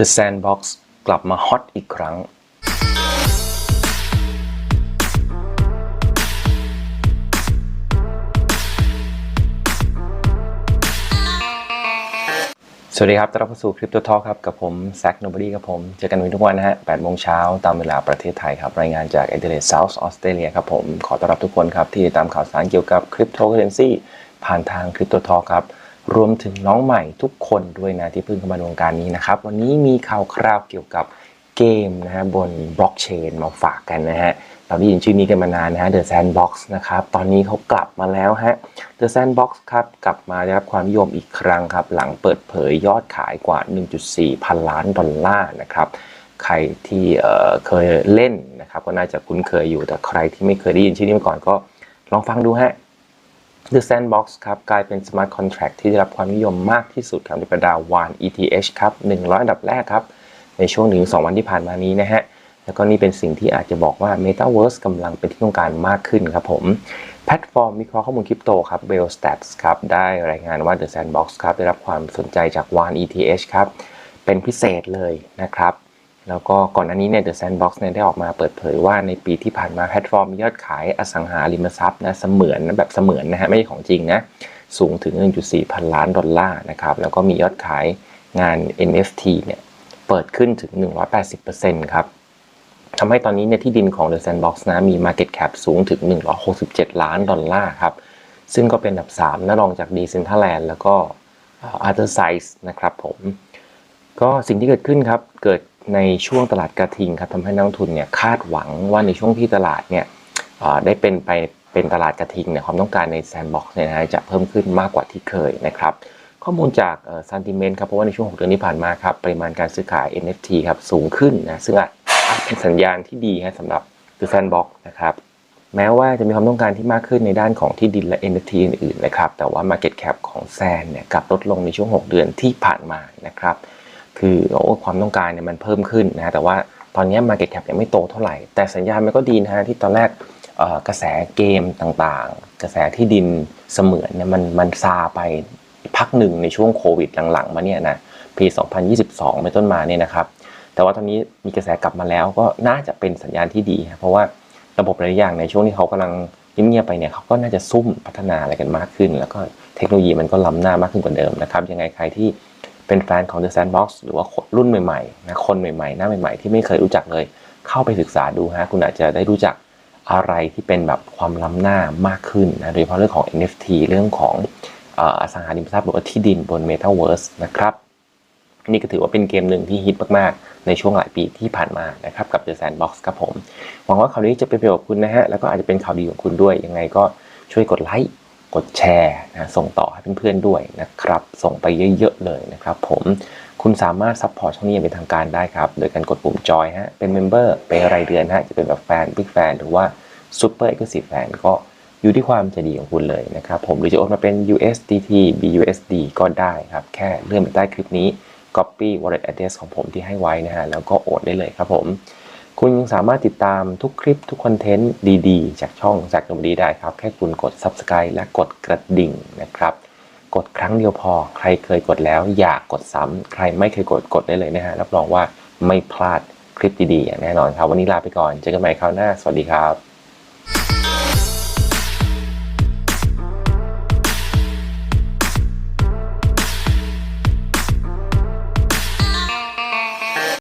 The Sandbox กลับมาฮอตอีกครั้ง สวัสดีครับต้อนรับเข้าสู่คริปโตทอครับ กับผมแซคโนบอดี้ครับผม เจอกันวันทุกวันนะฮะ8โมงเช้าตามเวลาประเทศไทยครับ รายงานจาก a d e l a i d e South Australia ครับผม ขอต้อนรับทุกคนครับ ที่ติดตามข่าวสารเกี่ยวกับคริปโตเคอเรนซีผ่านทางคริปโตทอครับ รวมถึงน้องใหม่ทุกคนด้วยนะที่เพิ่งเข้ามาในวงการนี้นะครับ วันนี้มีข่าวคราวเกี่ยวกับเกมนะฮะบนบล็อกเชนมาฝากกันนะฮะเราได้ยินชื่อนี้กันมานานนะฮะ The Sandbox นะครับ ตอนนี้เขากลับมาแล้วฮะ The Sandbox ครับ กลับมาได้รับความนิยมอีกครั้งครับ หลังเปิดเผยยอดขายกว่า 1.4 พันล้านดอลลาร์นะครับ ใครที่เเคยเล่นนะครับ ก็น่าจะคุ้นเคยอยู่แต่ใครที่ไม่เคยได้ยินชื่อนี้มาก่อนก็ลองฟังดูฮะ The Sandbox ครับกลายเป็น Smart Contract ที่ได้รับความนิยมมากที่สุดครับในบรรดา WAN ETH ครับ100อันดับแรกครับ ในช่วงหนึ่งสองวันที่ผ่านมานี้นะฮะ แล้วก็นี่เป็นสิ่งที่อาจจะบอกว่า Metaverse กำลังเป็นที่ต้องการมากขึ้นครับผม แพลตฟอร์มวิเคราะห์ข้อมูลคริปโตครับ b e l Stats ครับ ได้รายงานว่า The Sandbox ครับได้รับความสนใจจาก WAN ETH ครับ เป็นพิเศษเลยนะครับ แล้วก็ก่อนอันนี้เนี่ย The Sandbox เนี่ยได้ออกมาเปิดเผยว่าในปีที่ผ่านมาแพลตฟอร์มยอดขายอสังหาริมทรัพย์นะเสมือนนะแบบเสมือนนะฮะไม่ใช่ของจริงนะสูงถึง 1.4 พันล้านดอลลาร์นะครับ แล้วก็มียอดขายงาน NFT เนี่ยเปิดขึ้นถึง 180%ครับทำให้ตอนนี้เนี่ยที่ดินของ The Sandbox นะมี Market Cap สูงถึง 167 ล้านดอลลาร์ครับ ซึ่งก็เป็นอันดับ3นะรองจาก Decentraland แล้วก็ Other Size นะครับผม ก็สิ่งที่เกิดขึ้นครับ เกิด ในช่วงตลาดกระทิงครับทำให้นักลงทุนเนี่ยคาดหวังว่าในช่วงที่ตลาดเนี่ยได้เป็นไปเป็นตลาดกระทิงเนี่ยความต้องการในแซนด์บ็อกซ์เนี่ยนะจะเพิ่มขึ้นมากกว่าที่เคยนะครับข้อมูลจากซันติเมนต์ครับเพราะว่าในช่วง 6 เดือนที่ผ่านมาครับปริมาณการซื้อขาย NFT ครับสูงขึ้นนะซึ่งอาจเป็นสัญญาณที่ดีฮะสำหรับ The Sandbox นะครับแม้ว่าจะมีความต้องการที่มากขึ้นในด้านของที่ดินและ NFT อื่นๆนะครับแต่ว่า Market Cap ของแซนเนี่ยกลับลดลงในช่วง 6 เดือนที่ผ่านมานะครับ คือโอ้ความต้องการเนี่ยมันเพิ่มขึ้นนะแต่ว่าตอนนี้ Market Cap ยังไม่โตเท่าไหร่ แต่สัญญาณมันก็ดีนะฮะที่ตอนแรกกระแสเกมต่างๆ กระแสที่ดินเสมือนเนี่ยมันมันซาไปพักหนึ่งในช่วงโควิดหลังๆ มาเนี่ยนะปี 2022 เป็นต้นมาเนี่ยนะครับ แต่ว่าตอนนี้มีกระแสกลับมาแล้วก็น่าจะเป็นสัญญาณที่ดีเพราะว่าระบบหลายอย่างในช่วงที่เขากำลังเงียบๆไปเนี่ยเขาก็น่าจะซุ่มพัฒนาอะไรกันมากขึ้น แล้วก็เทคโนโลยีมันก็ล้ำหน้ามากขึ้นกว่าเดิมนะครับยังไงใครที่ เป็นแฟนของ The Sandbox หรือว่ารุ่นใหม่ๆนะคนใหม่ๆ หน้าใหม่ๆ ที่ไม่เคยรู้จักเลย เข้าไปศึกษาดูฮะคุณอาจจะได้รู้จักอะไรที่เป็นแบบความล้ำหน้ามากขึ้นนะโดยเฉพาะเรื่องของ NFT เรื่องของเอ่ออสังหาริมทรัพย์หรือว่าที่ดินบน Metaverse นะครับ นี่ก็ถือว่าเป็นเกมหนึ่งที่ฮิตมากๆ ในช่วงหลายปีที่ผ่านมานะครับกับ The Sandbox ครับผม หวังว่าข่าวนี้จะเป็นประโยชน์กับคุณนะฮะแล้วก็อาจจะเป็นข่าวดีของคุณด้วยยังไงก็ช่วยกดไลค์ กดแชร์นะส่งต่อให้เพื่อนๆด้วยนะครับ ส่งไปเยอะๆเลยนะครับผมคุณสามารถซัพพอร์ตช่องนี้อย่างเป็นทางการได้ครับ โดยการกดปุ่มจอยฮะเป็นเมมเบอร์เป็นรายเดือนฮะจะเป็นแบบแฟนบิ๊กแฟนหรือว่าซูเปอร์เอ็กซ์คลูซีฟแฟนก็อยู่ที่ความใจดีของคุณเลยนะครับผมหรือจะโอนมาเป็น USDT BUSD ก็ได้ครับ แค่เลื่อนไปใต้คลิปนี้ Copy Wallet Address ของผมที่ให้ไว้นะฮะแล้วก็โอนได้เลยครับผม คุณยังสามารถติดตามทุกคลิปทุกคอนเทนต์ดีๆ จากช่องจากหนุ่มดีได้ครับ แค่คุณกด Subscribe และกดกระดิ่งนะครับ กดครั้งเดียวพอ ใครเคยกดแล้วอยากกดซ้ำใครไม่เคยกดกดได้เลยนะฮะ รับรองว่าไม่พลาดคลิปดีๆอย่างแน่นอนครับ วันนี้ลาไปก่อน เจอกันใหม่คราวหน้า สวัสดีครับ